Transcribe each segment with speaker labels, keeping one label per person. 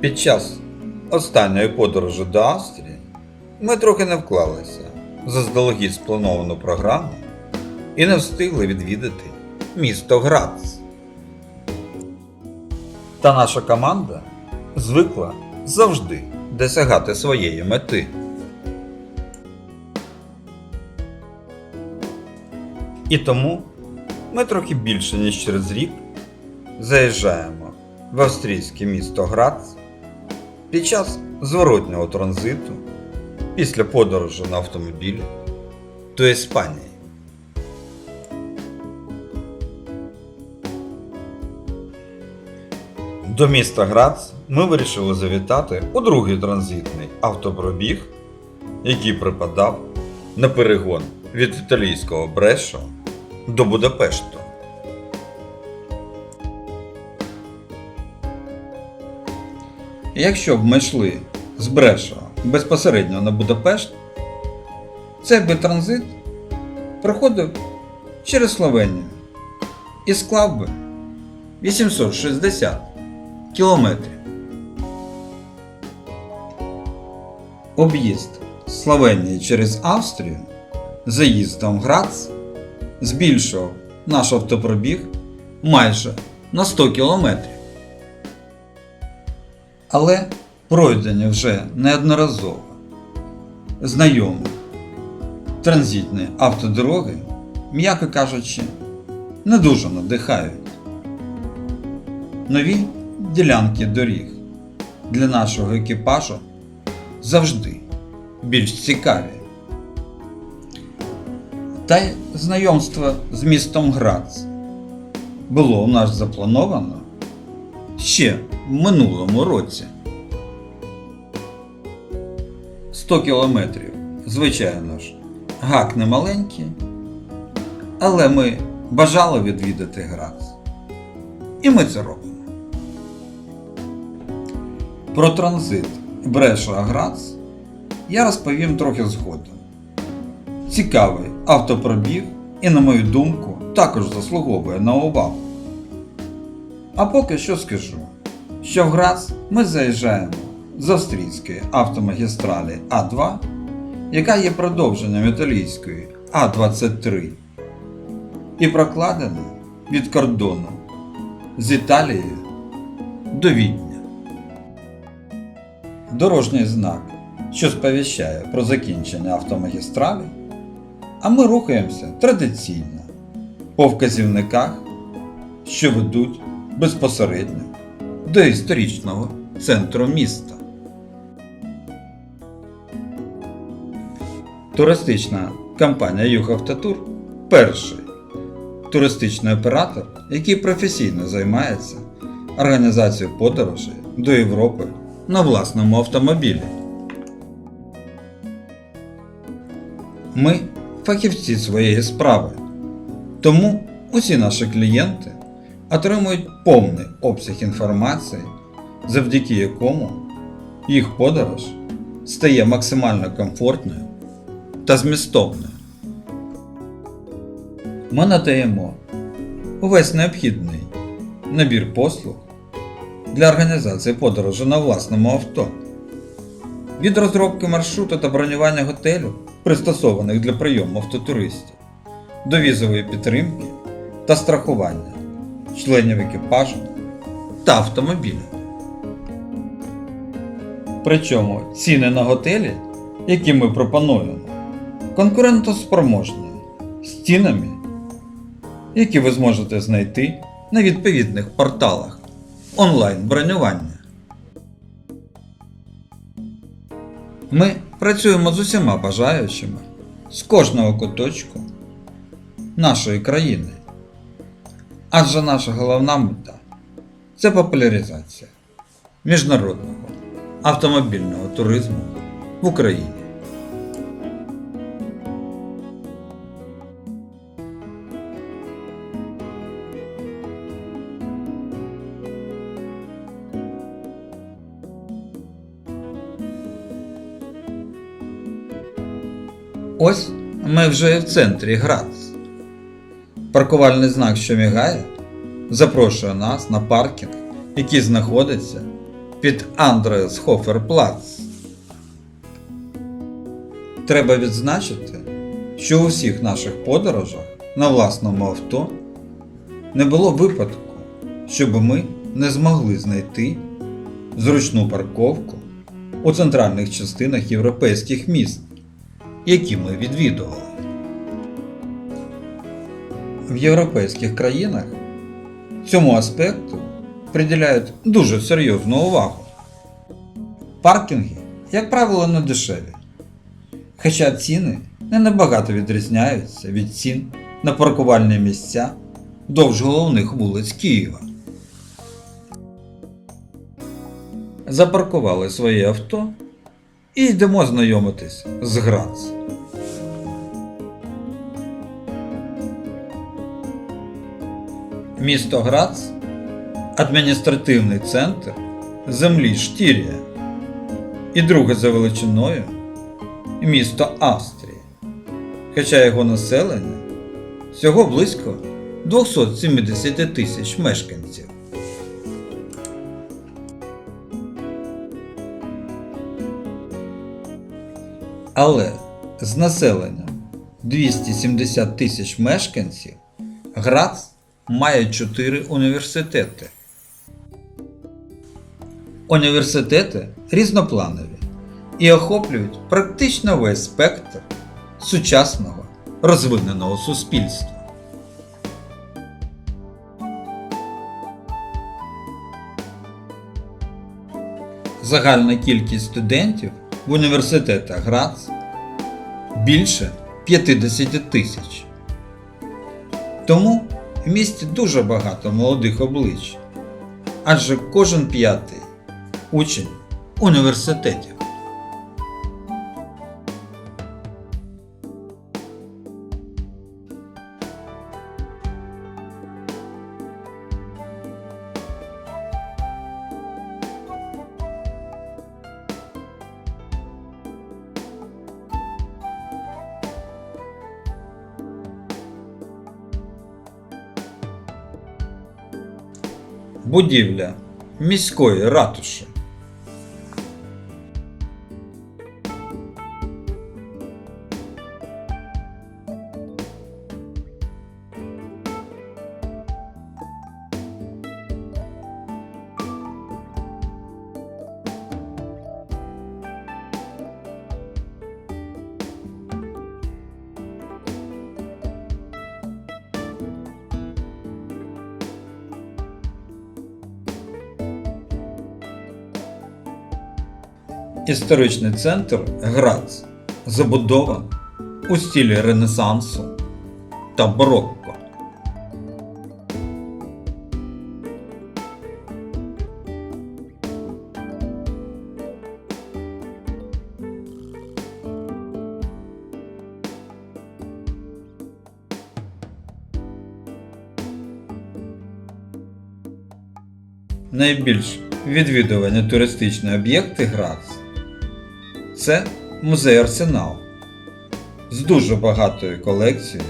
Speaker 1: Під час останньої подорожі до Австрії ми трохи не вклалися в заздалегідь сплановану програму і не встигли відвідати місто Грац. Та наша команда звикла завжди досягати своєї мети. І тому ми трохи більше, ніж через рік заїжджаємо в австрійське місто Грац під час зворотнього транзиту після подорожі на автомобілі до Іспанії. До міста Грац ми вирішили завітати у другий транзитний автопробіг, який припадав на перегон від італійського Брешо до Будапешту. Якщо б ми йшли з Бреша безпосередньо на Будапешт, цей би транзит проходив через Словенію і склав би 860 кілометрів. Об'їзд Словенії через Австрію заїздом Грац збільшував наш автопробіг майже на 100 кілометрів. Але пройдені вже неодноразово знайомі транзитні автодороги, м'яко кажучи, не дуже надихають. Нові ділянки доріг для нашого екіпажу завжди більш цікаві. Та й знайомство з містом Грац було у нас заплановано ще минулому році. 100 кілометрів, звичайно ж, гак не маленький, але ми бажали відвідати Грац. І ми це робимо. Про транзит Бреша Грац я розповім трохи згодом. Цікавий автопробіг і, на мою думку, також заслуговує на увагу. А поки що скажу, що в ми заїжджаємо з австрійської автомагістралі А2, яка є продовженням італійської А23 і прокладена від кордону з Італією до Відня. Дорожній знак, що сповіщає про закінчення автомагістралі, а ми рухаємося традиційно по вказівниках, що ведуть безпосередньо до історичного центру міста. Туристична компанія Югавтотур перший туристичний оператор, який професійно займається організацією подорожей до Європи на власному автомобілі. Ми фахівці своєї справи, тому усі наші клієнти отримують повний обсяг інформації, завдяки якому їх подорож стає максимально комфортною та змістовною. Ми надаємо увесь необхідний набір послуг для організації подорожі на власному авто. Від розробки маршруту та бронювання готелю, пристосованих для прийому автотуристів, до візової підтримки та страхування членів екіпажу та автомобіля. Причому ціни на готелі, які ми пропонуємо, конкурентоспроможні з цінами, які ви зможете знайти на відповідних порталах онлайн-бронювання. Ми працюємо з усіма бажаючими з кожного куточку нашої країни. Адже наша головна мета це популяризація міжнародного автомобільного туризму в Україні. Ось ми вже в центрі Грац. Паркувальний знак, що мігає, запрошує нас на паркінг, який знаходиться під Андреас Хоферплац. Треба відзначити, що у всіх наших подорожах на власному авто не було випадку, щоб ми не змогли знайти зручну парковку у центральних частинах європейських міст, які ми відвідували. В європейських країнах цьому аспекту приділяють дуже серйозну увагу. Паркінги, як правило, не дешеві, хоча ціни не набагато відрізняються від цін на паркувальні місця вдовж головних вулиць Києва. Запаркували своє авто і йдемо знайомитись з Грац. Місто Грац адміністративний центр землі Штірія і друге за величиною місто Австрії, хоча його населення всього близько 270 тисяч мешканців. Але з населенням 270 тисяч мешканців Грац має 4 університети. Університети різнопланові і охоплюють практично весь спектр сучасного розвиненого суспільства. Загальна кількість студентів в університетах Грац більше 50 тисяч. Тому в місті дуже багато молодих облич, адже кожен п'ятий учень університетів. Будівля міської ратуші. Історичний центр Грац забудован у стилі Ренесансу та барокко. Найбільш відвідувані туристичні об'єкти Грац це музей Арсенал з дуже багатою колекцією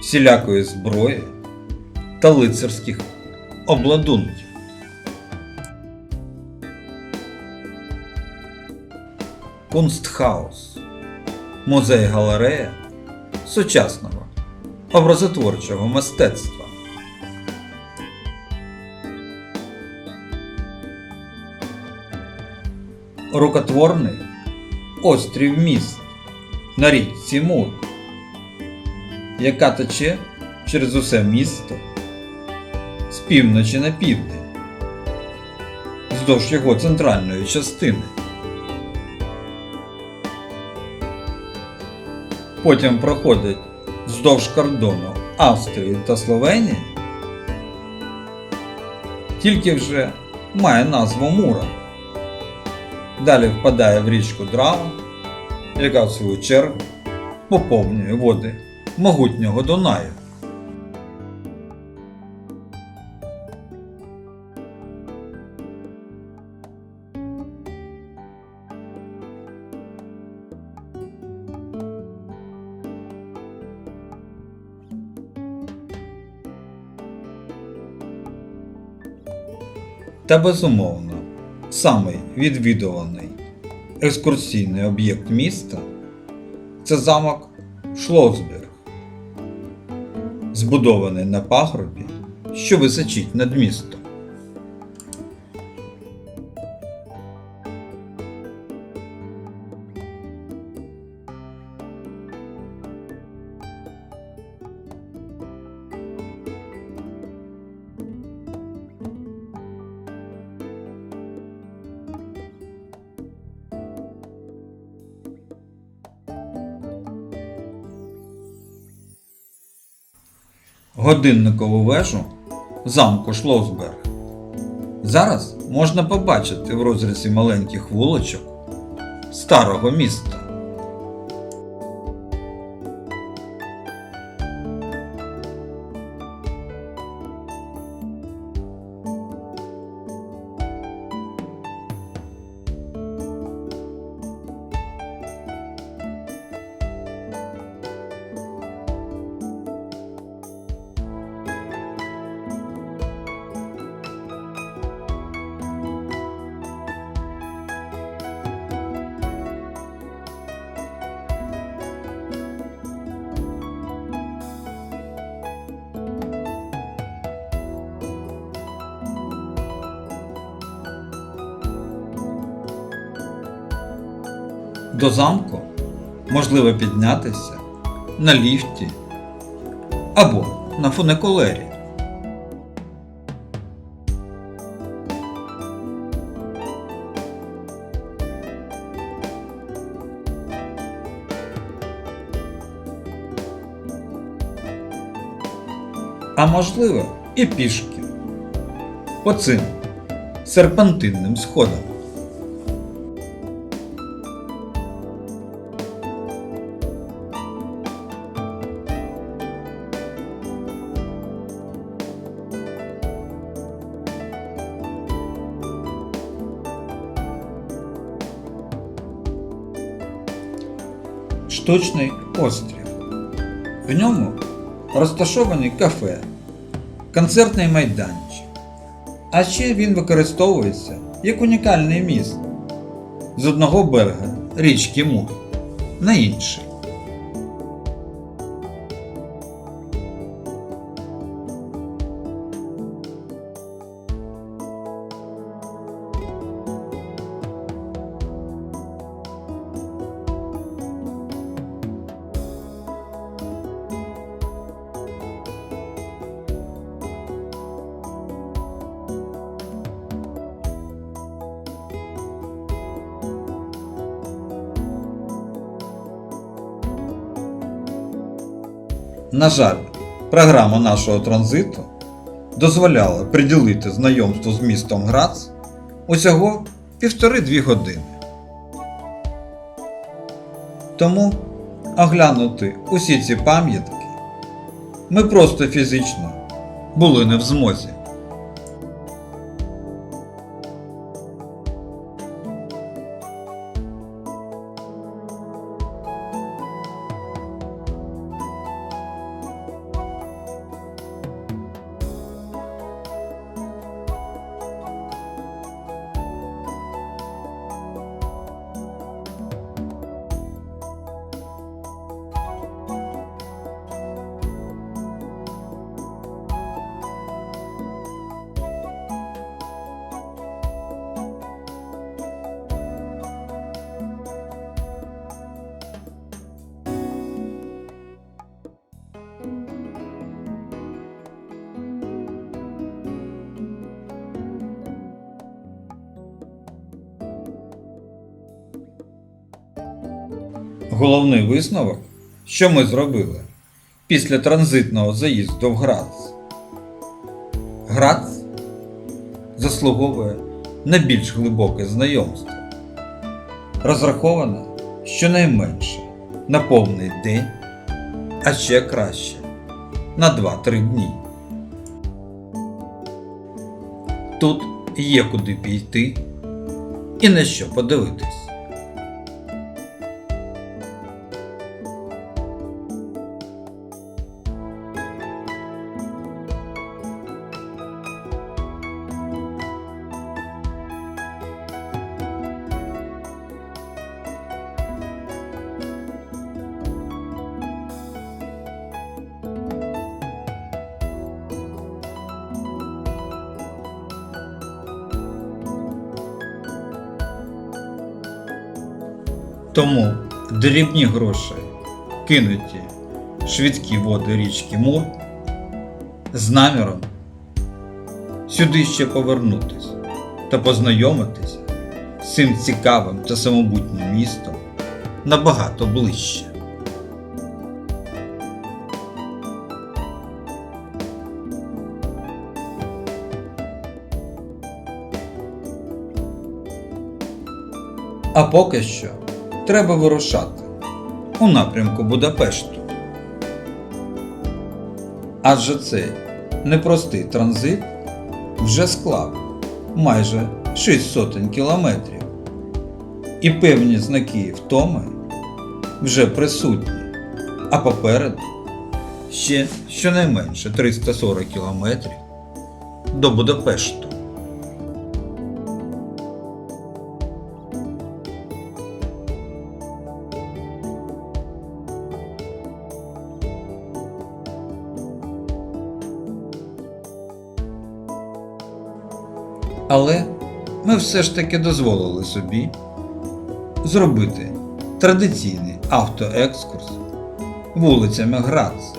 Speaker 1: всілякої зброї та лицарських обладунків. Кунстхаус музей галерея сучасного образотворчого мистецтва. рукотворний острів міст на річці Мур, яка тече через усе місто з півночі на південь, вздовж його центральної частини. Потім проходить вздовж кордону Австрії та Словенії, тільки вже має назву Мура. Далі впадає в річку Драва, яка в свою чергу поповнює води могутнього Дунаю. Та безумовно, самий відвідуваний екскурсійний об'єкт міста це замок Шлосберг, збудований на пагорбі, що височить над містом. Годинникову вежу замку Шлосберг. Зараз можна побачити в розрізі маленьких вулочок старого міста. До замку можливо піднятися на ліфті або на фуникулері. А можливо і пішки по цим серпантинним сходам. Штучний острів. В ньому розташовані кафе, концертний майданчик. А ще він використовується як унікальне місце з одного берега річки Мур на інший. На жаль, програма нашого транзиту дозволяла приділити знайомство з містом Грац усього півтори-дві години. Тому оглянути усі ці пам'ятки ми просто фізично були не в змозі. Головний висновок, що ми зробили після транзитного заїзду в Грац. Грац заслуговує на більш глибоке знайомство, розраховане щонайменше на повний день, а ще краще на 2-3 дні. Тут є куди піти і на що подивитись. Тому дрібні гроші, кинуті швидкі води річки Мур, з наміром сюди ще повернутись та познайомитись з цим цікавим та самобутнім містом набагато ближче. А поки що треба вирушати у напрямку Будапешту. Адже цей непростий транзит вже склав майже 6 сотень кілометрів, і певні знаки втоми вже присутні, а попереду ще щонайменше 340 кілометрів до Будапешту. Але ми все ж таки дозволили собі зробити традиційний автоекскурс вулицями Грац,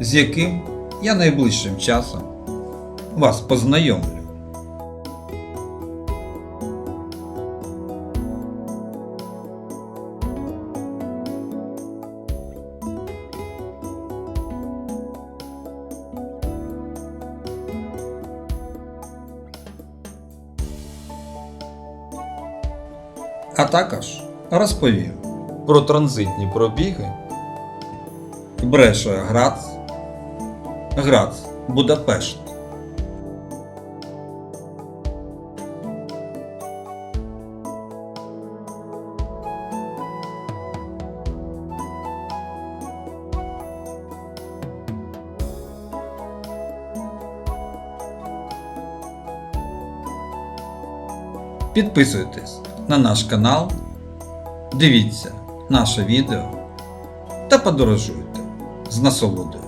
Speaker 1: з яким я найближчим часом вас познайомлю. А також розповім про транзитні пробіги Бреша Грац, Грац Будапешт. Підписуйтесь на наш канал, дивіться наше відео та подорожуйте з насолодою.